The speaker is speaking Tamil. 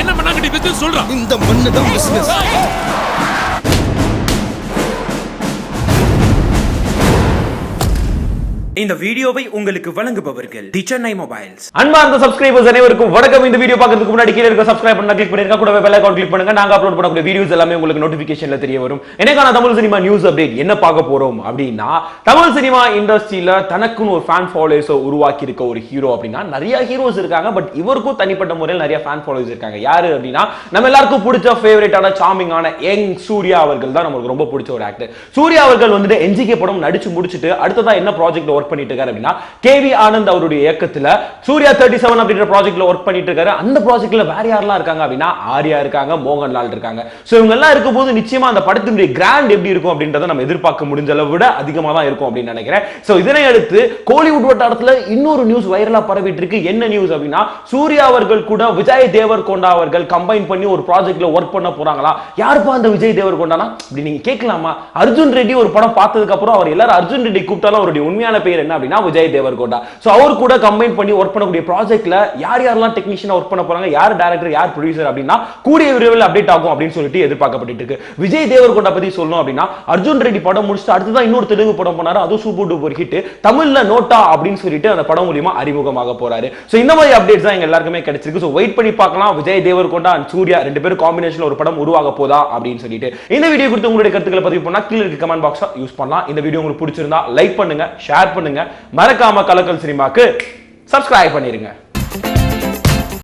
என்ன பண்ணாங்க நீ பிசினஸ் சொல்றான் இந்த மண்ணு தான் பிசினஸ் இந்த வீடியோவை உங்களுக்கு வழங்குபவர்கள் தி சென்னை மொபைல்ஸ் அன்பார்ந்த சப்ஸ்கிரைபர்ஸ் அனைவருக்கும் வணக்கம். இந்த வீடியோ பார்க்கறதுக்கு முன்னாடி கீழே இருக்க சப்ஸ்கிரைப் பண்ண கிளிக் பண்ணிருங்க. கூட பெல் ஐகான் கிளிக் பண்ணுங்க. நாங்க அப்லோட் பண்ணக்கூடிய வீடியோஸ் எல்லாமே உங்களுக்கு நோட்டிபிகேஷன்ல தெரிய வரும். எனக்கான தமிழ் சினிமா நியூஸ் அப்டேட் என்ன பார்க்க போறோம் அப்படின்னா தமிழ் சினிமா இண்டஸ்ட்ரியில தனக்குன்னு ஒரு ஃபேன் ஃபாலோயர்ஸ் உருவாக்கி இருக்க ஒரு ஹீரோ அப்படின்னா நிறைய ஹீரோஸ் இருக்காங்க. பட் இவருக்கும் தனிப்பட்ட முறையில் நிறைய ஃபேன் ஃபாலோயர்ஸ் இருக்காங்க. யாரு அப்படின்னா நம்ம எல்லாருக்கும் பிடிச்ச ஃபேவரட்டான சாமிங்கான யங் சூர்யா அவர்கள் தான் நமக்கு ரொம்ப பிடிச்ச ஒரு ஆக்டர் சூர்யா அவர்கள் வந்துட்டு என்ஜிகே படம் நடிச்சு முடிச்சுட்டு அடுத்ததா என்ன ப்ராஜெக்ட் ஒர்க் பண்ணிட்டு இருக்காரு அப்படின்னா கேவி ஆனந்த் அவருடைய இயக்கத்துல சூர்யா தேர்ட்டி செவன் அப்படின்ற ப்ராஜெக்ட்ல ஒர்க் பண்ணிட்டு இருக்காரு அந்த ப்ராஜெக்ட்ல வேற யாரெல்லாம் இருக்காங்க அப்படின்னா ஆர்யா இருக்காங்க மோகன்லால் இருக்காங்க. ஸோ இவங்க எல்லாம் இருக்கும்போது நிச்சயமா அந்த படத்தினுடைய கிராண்ட் எப்படி இருக்கும் அப்படின்றத நம்ம எதிர்பார்க்க முடிஞ்ச அளவு விட அதிகமா தான் இருக்கும் அப்படின்னு நினைக்கிறேன். ஸோ இதனை அடுத்து கோலிவுட் வட்டாரத்துல இன்னொரு நியூஸ் வைரலா பரவிட்டு இருக்கு என்ன நியூஸ் அப்படின்னா சூர்யா அவர்கள் கூட விஜய் தேவர் கொண்டா அவர்கள் கம்பைன் பண்ணி ஒரு ப்ராஜெக்ட்ல ஒர்க் பண்ண போறாங்களா? யாருப்பா அந்த விஜய் தேவர் கொண்டானா அப்படி நீங்க கேட்கலாமா? அர்ஜுன் ரெட்டி ஒரு படம் பார்த்ததுக்கு அப்புறம் அவர் எல்லாரும் அர்ஜுன் ரெட்டி கூப்பிட்டாலும் அவருடைய உண்மையான பெயர் பேர் என்ன அப்படின்னா விஜய் தேவர் ஸோ அவர் கூட கம்பைன் பண்ணி ஒர்க் பண்ணக்கூடிய ப்ராஜெக்ட்ல யார் யாரெல்லாம் டெக்னீஷியனா ஒர்க் பண்ண போறாங்க யார் டேரக்டர் யார் ப்ரொடியூசர் அப்படின்னா கூடிய விரைவில் அப்டேட் ஆகும் அப்படின்னு சொல்லிட்டு எதிர்பார்க்கப்பட்டு இருக்கு. விஜய் தேவர் பத்தி சொல்லணும் அப்படின்னா அர்ஜுன் ரெட்டி படம் முடிச்சுட்டு அடுத்ததான் இன்னொரு தெலுங்கு படம் போனாரு அதுவும் சூப்பர் டூப்பர் ஹிட் தமிழ்ல நோட்டா அப்படின்னு சொல்லிட்டு அந்த படம் மூலியமா அறிமுகமாக போறாரு. ஸோ இந்த மாதிரி அப்டேட்ஸ் தான் எங்க எல்லாருக்குமே கிடைச்சிருக்கு. ஸோ வெயிட் பண்ணி பார்க்கலாம். விஜய் தேவர் கொண்டா அண்ட் சூர்யா ரெண்டு பேரும் காம்பினேஷன் ஒரு படம் உருவாக போதா அப்படின்னு சொல்லிட்டு. இந்த வீடியோ குறித்து உங்களுடைய கருத்துக்களை பதிவு பண்ணா கீழே இருக்க கமெண்ட் பாக்ஸ் யூஸ் பண்ணலாம். இந்த வீடியோ உங்களுக்கு பிடிச்சிருந்தா லைக் பண்ணுங்க ஷேர் பண்ணுங்க. மறக்காம கலக்கல் சினிமாக்கு சப்ஸ்கிரைப் பண்ணிருங்க.